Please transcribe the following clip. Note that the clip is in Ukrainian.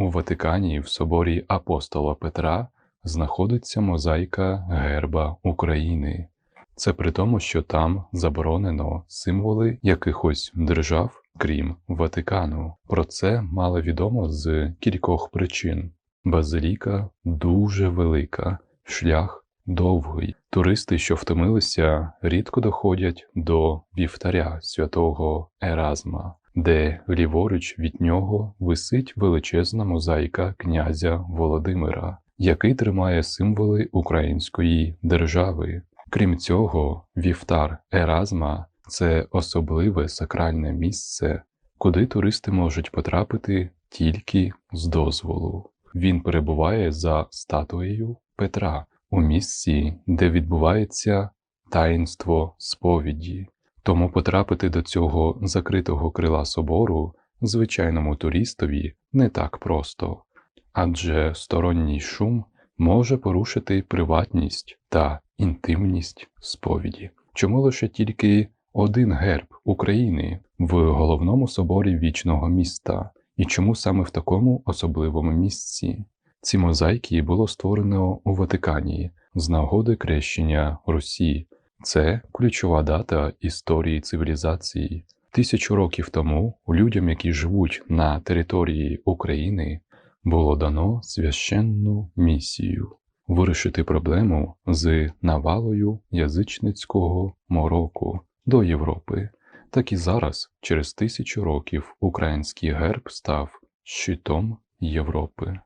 У Ватикані в соборі апостола Петра знаходиться мозаїка герба України. Це при тому, що там заборонено символи якихось держав, крім Ватикану. Про це мало відомо з кількох причин. Базиліка дуже велика, шлях довгий. Туристи, що втомилися, рідко доходять до вівтаря святого Еразма, де ліворуч від нього висить величезна мозаїка князя Володимира, який тримає символи української держави. Крім цього, вівтар Еразма це особливе сакральне місце, куди туристи можуть потрапити тільки з дозволу. Він перебуває за статуєю Петра у місці, де відбувається таїнство сповіді. Тому потрапити до цього закритого крила собору звичайному туристові не так просто, адже сторонній шум може порушити приватність та інтимність сповіді. Чому лише тільки один герб України в головному соборі вічного міста, і чому саме в такому особливому місці? Ці мозаїки було створено у Ватикані з нагоди крещення Русі. Це ключова дата історії цивілізації. Тисячу років тому людям, які живуть на території України, було дано священну місію вирішити проблему з навалою язичницького мороку до Європи. Так і зараз, через тисячу років, український герб став щитом Європи.